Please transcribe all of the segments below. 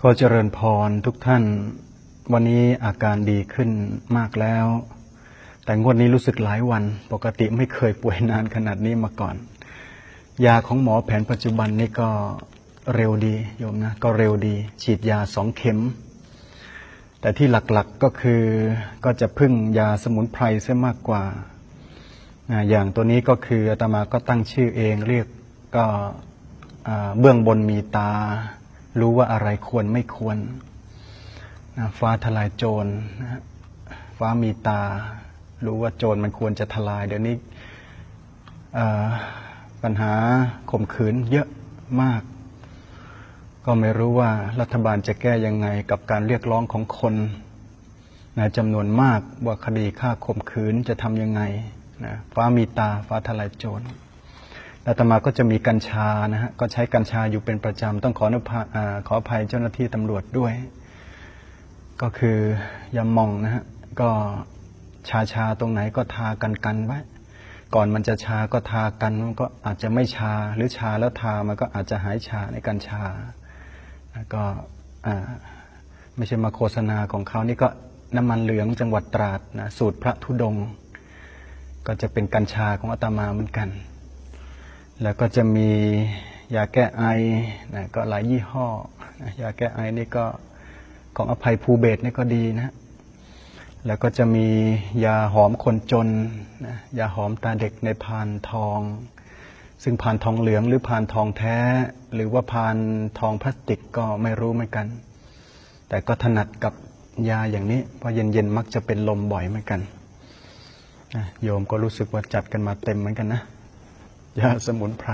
ขอเจริญพรทุกท่าน วันนี้อาการดีขึ้นมากแล้ว แต่งวดนี้รู้สึกหลายวัน ปกติไม่เคยป่วยนานขนาดนี้มาก่อน ยาของหมอแผนปัจจุบันนี่ก็เร็วดีโยมนะ ก็เร็วดี ฉีดยาสองเข็ม แต่ที่หลักๆก็คือก็จะพึ่งยาสมุนไพรซะมากกว่า อย่างตัวนี้ก็คืออาตมาก็ตั้งชื่อเองเรียกก็เบื้องบนมีตา รู้ว่าอะไรควรไม่ควรนะฟ้าทลายโจรนะฟ้ามีตา รู้ว่าโจรมันควรจะทลาย เดี๋ยวนี้ปัญหาข่มขืนเยอะมาก ก็ไม่รู้ว่ารัฐบาลจะแก้ยังไงกับการเรียกร้องของคนนะจำนวนมากว่าคดีฆ่าข่มขืนจะทำยังไงนะฟ้ามีตาฟ้าทลายโจร อาตมาก็จะมีกัญชานะฮะก็ใช้กัญชาอยู่เป็นประจำต้องขออนุภาขออภัยเจ้าหน้าที่ตำรวจด้วย ก็คือยามองนะฮะก็ชาชาตรงไหนก็ทากันกันไว้ก่อนมันจะชาก็ทากันมันก็อาจจะไม่ชาหรือชาแล้วทามันก็อาจจะหายชาในการชาแล้วก็ไม่ใช่มาโฆษณาของเขานี่ก็น้ำมันเหลืองจังหวัดตราดนะสูตรพระธุดง ก็จะเป็นกัญชาของอาตมาเหมือนกัน แล้วก็จะมียาแก้ไอนะก็หลายยี่ห้อ ยาแก้ไอนี่ก็ของอภัยภูเบศนี่ก็ดีนะ แล้วก็จะมียาหอมคนจนนะยาหอมตาเด็กในพานทอง ซึ่งพานทองเหลืองหรือพานทองแท้ หรือว่าพานทองพลาสติกก็ไม่รู้เหมือนกัน แต่ก็ถนัดกับยาอย่างนี้ เพราะเย็นๆมักจะเป็นลมบ่อยเหมือนกันโยมก็รู้สึกว่าจัดกันมาเต็มเหมือนกันนะ ยาสมุนไพร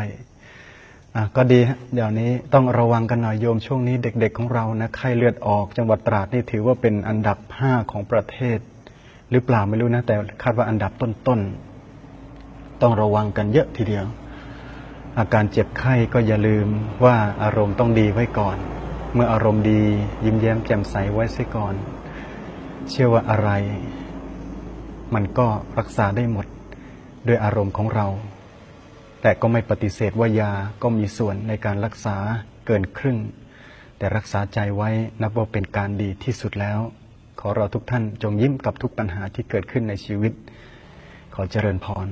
ก็ดีฮะเดี๋ยวนี้ต้องระวังกันหน่อยโยมช่วงนี้เด็ก ๆ ของเรานะไข้เลือดออกจังหวัดตราดนี่ถือว่าเป็นอันดับห้าของประเทศ หรือเปล่าไม่รู้นะ แต่คาดว่าอันดับต้นๆต้องระวังกันเยอะทีเดียว อาการเจ็บไข้ก็อย่าลืมว่าอารมณ์ต้องดีไว้ก่อน เมื่ออารมณ์ดียิ้มแย้มแจ่มใสไว้เสียก่อน เชื่อว่าอะไร มันก็รักษาได้หมดด้วยอารมณ์ของเรา แต่ก็ไม่ปฏิเสธว่ายาก็มีส่วนในการรักษาเกินครึ่ง แต่รักษาใจไว้นับว่าเป็นการดีที่สุดแล้ว ขอเราทุกท่านจงยิ้มกับทุกปัญหาที่เกิดขึ้นในชีวิต ขอเจริญพร